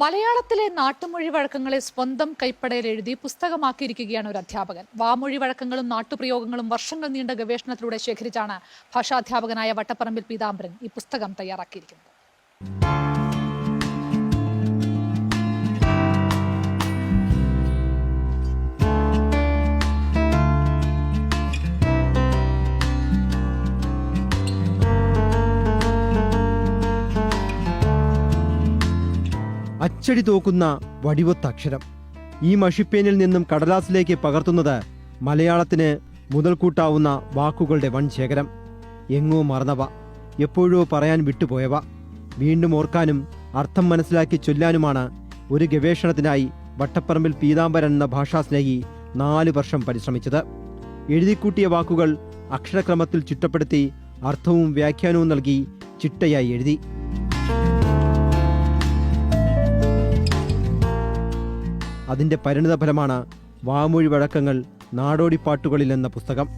മലയാളത്തിലെ നാട്ടുമൊഴി വഴക്കങ്ങളെ സ്വന്തം കൈപ്പടയിൽ എഴുതി പുസ്തകമാക്കിയിരിക്കുകയാണ് ഒരു അധ്യാപകൻ. വാമൊഴി വഴക്കങ്ങളും നാട്ടുപ്രയോഗങ്ങളും വർഷങ്ങൾ നീണ്ട ഗവേഷണത്തിലൂടെ ശേഖരിച്ചാണ് ഭാഷാധ്യാപകനായ വട്ടപ്പറമ്പിൽ പീതാംബരൻ ഈ പുസ്തകം തയ്യാറാക്കിയിരിക്കുന്നത്. അച്ചടി തോക്കുന്ന വടിവൊത്തക്ഷരം. ഈ മഷിപ്പേനിൽ നിന്നും കടലാസിലേക്ക് പകർത്തുന്നത് മലയാളത്തിന് മുതൽക്കൂട്ടാവുന്ന വാക്കുകളുടെ വൻ ശേഖരം എങ്ങോ മറന്നവ എപ്പോഴോ പറയാൻ വിട്ടുപോയവ. വീണ്ടും ഓർക്കാനും അർത്ഥം മനസ്സിലാക്കി ചൊല്ലാനുമാണ് ഒരു ഗവേഷണത്തിനായി വട്ടപ്പറമ്പിൽ പീതാംബരൻ എന്ന ഭാഷാസ്നേഹി നാല് വർഷം പരിശ്രമിച്ചത്. എഴുതിക്കൂട്ടിയ വാക്കുകൾ അക്ഷരക്രമത്തിൽ ചിട്ടപ്പെടുത്തി അർത്ഥവും വ്യാഖ്യാനവും നൽകി ചിട്ടയായി എഴുതി. അതിന്റെ പരിണിതഫലമാണ് വാമൊഴി വഴക്കങ്ങൾ നാടോടിപ്പാട്ടുകളിൽ എന്ന പുസ്തകം.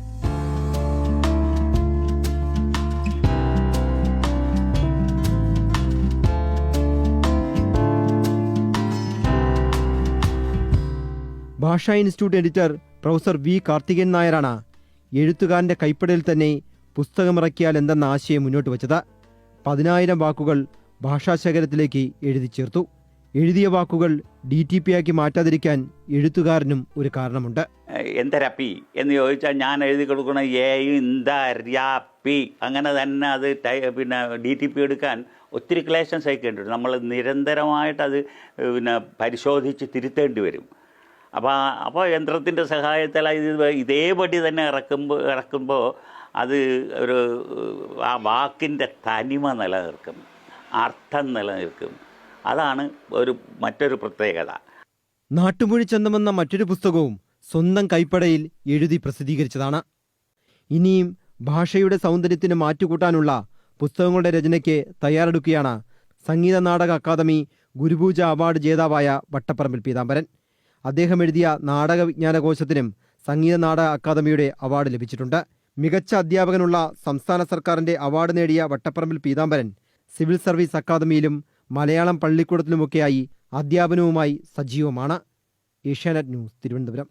ഭാഷാ institute editor professor V Karthikan നായരാണ് എഴുത്തുകാരന്റെ കൈപ്പടയിൽ തന്നെ പുസ്തകമിറക്കിയാൽ എന്തെന്ന ആശയം മുന്നോട്ട് വച്ചത്. പതിനായിരം വാക്കുകൾ ഭാഷാശേഖരത്തിലേക്ക് എഴുതി ചേർത്തു. എഴുതിയ വാക്കുകൾ ഡി ടി പി ആക്കി മാറ്റാതിരിക്കാൻ എഴുത്തുകാരനും ഒരു കാരണമുണ്ട്. എന്തരപ്പി? എന്ന് ചോദിച്ചാൽ ഞാൻ എഴുതി കൊടുക്കണ ഏ ഇന്ത ര്യാ പി അങ്ങനെ തന്നെ അത് പിന്നെ ഡി ടി പി എടുക്കാൻ ഒത്തിരി ക്ലേശം സഹിക്കേണ്ടി വരും. നമ്മൾ നിരന്തരമായിട്ട് അത് പിന്നെ പരിശോധിച്ച് തിരുത്തേണ്ടി വരും. അപ്പോൾ അപ്പോൾ യന്ത്രത്തിന്റെ സഹായത്താൽ ഇത് ഇതേപടി തന്നെ ഇറക്കുമ്പോൾ ഇറക്കുമ്പോൾ അത് ഒരു ആ വാക്കിന്റെ തനിമ നിലനിൽക്കും. അർത്ഥം നിലനിൽക്കും. അതാണ് ഒരു മറ്റൊരു പ്രത്യേകത. നാട്ടുമൊഴി ചന്തമെന്ന മറ്റൊരു പുസ്തകവും സ്വന്തം കൈപ്പടയിൽ എഴുതി പ്രസിദ്ധീകരിച്ചതാണ്. ഇനിയും ഭാഷയുടെ സൗന്ദര്യത്തിന് മാറ്റുകൂട്ടാനുള്ള പുസ്തകങ്ങളുടെ രചനയ്ക്ക് തയ്യാറെടുക്കുകയാണ് സംഗീത നാടക അക്കാദമി ഗുരുപൂജ അവാർഡ് ജേതാവായ വട്ടപ്പറമ്പിൽ പീതാംബരൻ. അദ്ദേഹം എഴുതിയ നാടക വിജ്ഞാനകോശത്തിനും സംഗീത നാടക അക്കാദമിയുടെ അവാർഡ് ലഭിച്ചിട്ടുണ്ട്. മികച്ച അധ്യാപകനുള്ള സംസ്ഥാന സർക്കാരിന്റെ അവാർഡ് നേടിയ വട്ടപ്പറമ്പിൽ പീതാംബരൻ സിവിൽ സർവീസ് അക്കാദമിയിലും മലയാളം പള്ളിക്കൂടത്തിലുമൊക്കെയായി അധ്യാപനവുമായി സജീവമാണ് ഏഷ്യാനെറ്റ് ന്യൂസ് തിരുവനന്തപുരം.